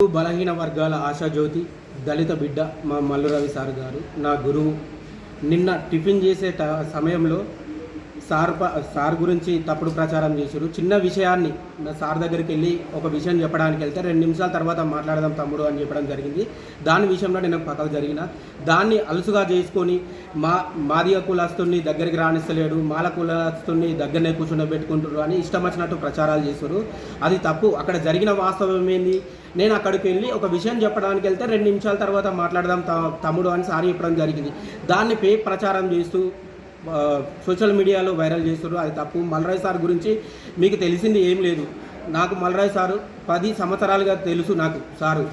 బలహీన వర్గాల ఆశాజ్యోతి దళిత బిడ్డ మా మల్లురవి సార్ గారు నా గురువు. నిన్న టిఫిన్ చేసే సమయంలో సార్ సార్ గురించి తప్పుడు ప్రచారం చేశారు. చిన్న విషయాన్ని సార్ దగ్గరికి వెళ్ళి ఒక విషయం చెప్పడానికి వెళ్తే రెండు నిమిషాల తర్వాత మాట్లాడదాం తమ్ముడు అని చెప్పడం జరిగింది. దాని విషయంలో నేను పక్కకు జరిగిన. దాన్ని అలుసుగా చేసుకొని మా మాదిగ కులస్తుని దగ్గరికి రాణిస్తలేడు మాల కులస్తుని దగ్గరనే కూర్చుండబెట్టుకుంటారు అని ఇష్టం వచ్చినట్టు ప్రచారాలు చేశారు. అది తప్పు. అక్కడ జరిగిన వాస్తవం ఏంది? నేను అక్కడికి వెళ్ళి ఒక విషయం చెప్పడానికి వెళ్తే రెండు నిమిషాల తర్వాత మాట్లాడదాం తమ్ముడు అని సారి చెప్పడం జరిగింది. దాన్ని పే ప్రచారం చేస్తూ సోషల్ మీడియాలో వైరల్ చేస్తారు అది తప్పు. మల్రాయ్ సార్ గురించి మీకు తెలిసింది ఏం లేదు. నాకు మల్రాయ్ సారు పది సంవత్సరాలుగా తెలుసు నాకు సారు.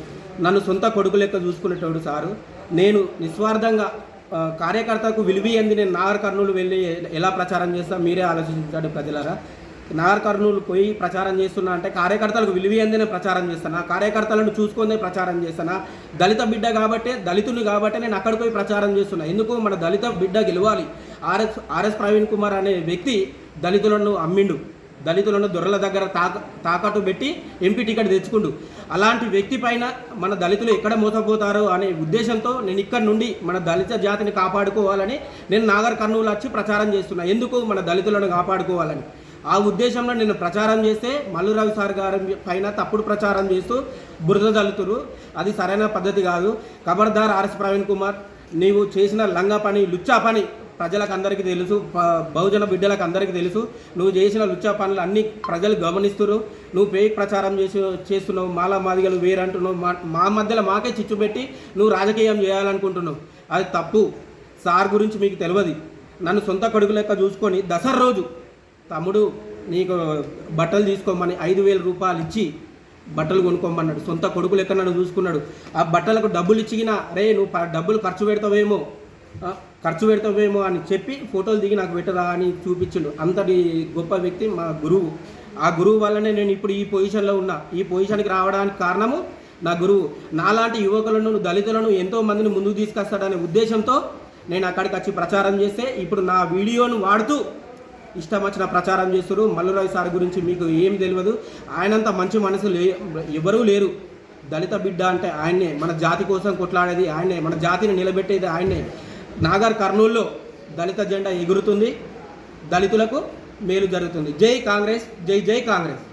నన్ను సొంత కొడుకు లెక్క చూసుకునేటోడు సారు. నేను నిస్వార్థంగా కార్యకర్తకు విలువయంది నేను నాగర్ కర్నూలు వెళ్ళి ఎలా ప్రచారం చేస్తా మీరే ఆలోచించాడు ప్రజలరా. నాగర్ కర్నూలు పోయి ప్రచారం చేస్తున్నా అంటే కార్యకర్తలకు విలువయంది ప్రచారం చేస్తాను? కార్యకర్తలను చూసుకుందే ప్రచారం చేస్తానా? దళిత బిడ్డ కాబట్టే దళితుని కాబట్టే నేను అక్కడ పోయి ప్రచారం చేస్తున్నా. ఎందుకు? మన దళిత బిడ్డ గెలవాలి. ఆర్ఎస్ ఆర్ఎస్ ప్రవీణ్ కుమార్ అనే వ్యక్తి దళితులను అమ్మిండు. దళితులను దొరల దగ్గర తాక తాకట్టు పెట్టి ఎంపీ టికెట్ తెచ్చుకుండు. అలాంటి వ్యక్తి పైన మన దళితులు ఎక్కడ మోసపోతారు అనే ఉద్దేశంతో నేను ఇక్కడ నుండి మన దళిత జాతిని కాపాడుకోవాలని నేను నాగర్ కర్నూలు వచ్చి ప్రచారం చేస్తున్నా. ఎందుకు మన దళితులను కాపాడుకోవాలని? ఆ ఉద్దేశంలో నేను ప్రచారం చేస్తే మల్లురావు సార్ గారి పైన తప్పుడు ప్రచారం చేస్తూ బురద దళితులు అది సరైన పద్ధతి కాదు. ఖబర్దార్ ఆర్ఎస్ ప్రవీణ్ కుమార్ నీవు చేసిన లంగా పని లుచ్చా పని ప్రజలకు అందరికీ తెలుసు బహుజన బిడ్డలకు అందరికీ తెలుసు. నువ్వు చేసిన లుచ్చా పనులు అన్ని ప్రజలు గమనిస్తున్నారు నువ్వు పేక్ ప్రచారం చేసి చేస్తున్నావు మాలా మాదిగలు వేరంటున్నావు. మా మా మధ్యలో మాకే చిచ్చు పెట్టి నువ్వు రాజకీయం చేయాలనుకుంటున్నావు. అది తప్పు. సార్ గురించి మీకు తెలియదు నన్ను సొంత కొడుకు లెక్క చూసుకొని దసరా రోజు తమ్ముడు నీకు బట్టలు తీసుకోమని ఐదు వేల రూపాయలు ఇచ్చి బట్టలు కొనుక్కోమన్నాడు. సొంత కొడుకు లెక్క నన్ను చూసుకున్నాడు. ఆ బట్టలకు డబ్బులు ఇచ్చినా రే నువ్వు డబ్బులు ఖర్చు పెడతావేమో. ఖర్చు పెడతామేమో అని చెప్పి ఫోటోలు దిగి నాకు పెట్టరా అని చూపించిండు. అంతటి గొప్ప వ్యక్తి మా గురువు. ఆ గురువు వల్లనే నేను ఇప్పుడు ఈ పొజిషన్లో ఉన్నా. ఈ పొజిషన్కి రావడానికి కారణము నా గురువు. నాలాంటి యువకులను దళితులను ఎంతో మందిని ముందుకు తీసుకొస్తాడనే ఉద్దేశంతో నేను అక్కడికి వచ్చి ప్రచారం చేస్తే ఇప్పుడు నా వీడియోను వాడుతూ ఇష్టం వచ్చిన ప్రచారం చేస్తారు మల్లురావు సార్ గురించి మీకు ఏం తెలియదు. ఆయనంత మంచి మనసు లే ఎవరూ లేరు. దళిత బిడ్డ అంటే ఆయన్నే. మన జాతి కోసం కొట్లాడేది ఆయన్నే. మన జాతిని నిలబెట్టేది ఆయన్నే. నాగర్ కర్నూల్లో దళిత జెండా ఎగురుతుంది. దళితులకు మేలు జరుగుతుంది. జై కాంగ్రెస్ జై జై కాంగ్రెస్.